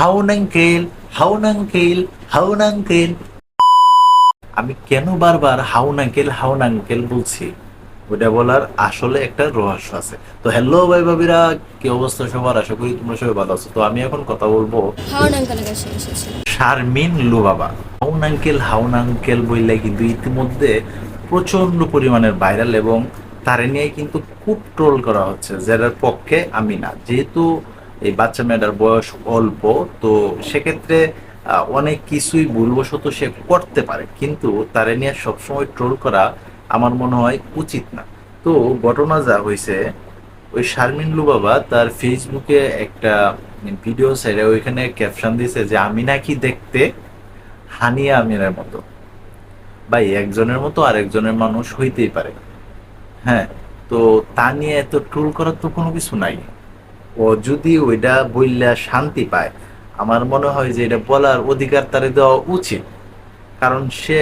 Haun uncle Haun uncle Haun uncle আমি কেন বারবার হাউন আঙ্কেল হাউন আঙ্কেল বলছি? ওটা বলার আসলে একটা রহস্য আছে। তো হ্যালো ভাই ভাবিরা কি অবস্থা সবার? আশা করি তোমরা সবাই ভালো আছো। তো আমি এখন কথা বলব শারমিন লুবাবা হাউন আঙ্কেল হাউন আঙ্কেল বললে কিন্তু ইতিমধ্যে প্রচণ্ড পরিমাণের ভাইরাল এবং তারে নিয়ে কিন্তু খুব ট্রোল করা হচ্ছে যার পক্ষে আমি না। যেহেতু এই বাচ্চা মেয়েটার বয়স অল্প, তো সেক্ষেত্রে অনেক কিছুই ভুলবশত সে করতে পারে, কিন্তু তারে নিয়ে সবসময় ট্রোল করা আমার মনে হয় উচিত না। তো ঘটনা যা হয়েছে ওই শারমিন লুবাবা তার ফেসবুকে একটা ভিডিও সাইডে ওইখানে ক্যাপশন দিয়েছে যে, আমি নাকি দেখতে হানিয়া আমিরের মতো। ভাই, একজনের মতো আর একজনের মানুষ হইতেই পারে। হ্যাঁ তো তা নিয়ে এত ট্রোল করার তো কোনো কিছু নাই। ও যদি ওইটা বললে শান্তি পায়, আমার মনে হয় যে এটা বলার অধিকার তারে দেওয়া উচিত। কারণ সে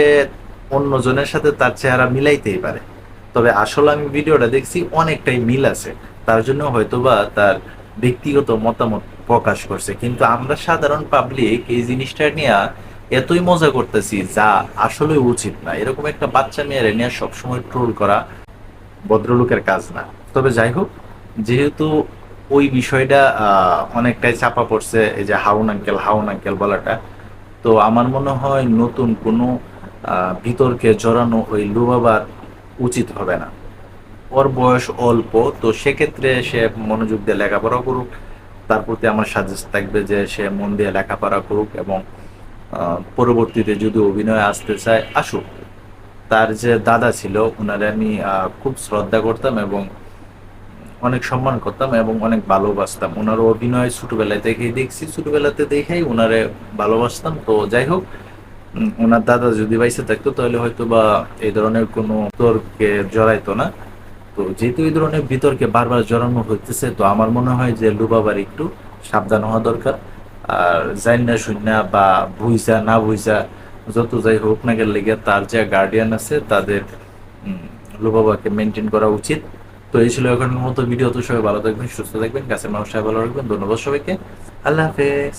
অন্যজনের সাথে তার চেহারা মিলাইতেই পারে। তবে আসলে আমি ভিডিওটা দেখছি অনেকটাই মিল আছে। তার জন্য হয়তোবা তার ব্যক্তিগত মতামত প্রকাশ করছে। কিন্তু আমরা সাধারণ পাবলিক এই জিনিসটা নিয়ে এতই মজা করতেছি যা আসলে উচিত না। এরকম একটা বাচ্চা মেয়ের নিয়ে সবসময় ট্রোল করা ভদ্রলোকের কাজ না। তবে যাই হোক, যেহেতু ওই বিষয়টা অনেকটাই চাপা পড়ছে, এই যে হাউন আঙ্কেল হাউন আঙ্কেল বলাটা। তো আমার মনে হয় নতুন কোনো বিতর্কে জড়ানো ওই লুবাবার উচিত হবে না। ওর বয়স অল্প, তো সেক্ষেত্রে সে মনোযোগ দিয়ে লেখাপড়া করুক। তার প্রতি আমার সাজেস্ট থাকবে যে সে মন দিয়ে লেখাপড়া করুক এবং পরবর্তীতে যদি অভিনয়ে আসতে চায়, আসুক। তার যে দাদা ছিল ওনারে আমি খুব শ্রদ্ধা করতাম এবং অনেক সম্মান করতাম এবং অনেক ভালোবাসতাম। ওনার অভিনয় ছোটবেলায় দেখেই দেখছি, ছোটবেলাতে দেখেই ওনারে ভালোবাসতাম। তো যাই হোক ওনার দাদা যদি বাইসে থাকতো তাহলে হয়তো বা এই ধরনের কোনো তর্কে জড়াইতো না। তো যেহেতু এই ধরনের বিতর্কে বারবার জড়ানো হইতেছে, তো আমার মনে হয় যে লুবাবার একটু সাবধান হওয়া দরকার। আর যাই না শূন্য বা ভুইসা না ভুইসা, যত যাই হোক না গেলে তার যে গার্ডিয়ান আছে, তাদের লুবাবাকে মেনটেন করা উচিত। তো এই ছিল ওখানের মতো। ভিডিও তো সবাই ভালো থাকবেন, সুস্থ থাকবেন গাছের মানুষ সবাই ভালো রাখবেন। ধন্যবাদ সবাইকে। আল্লাহ হাফেজ।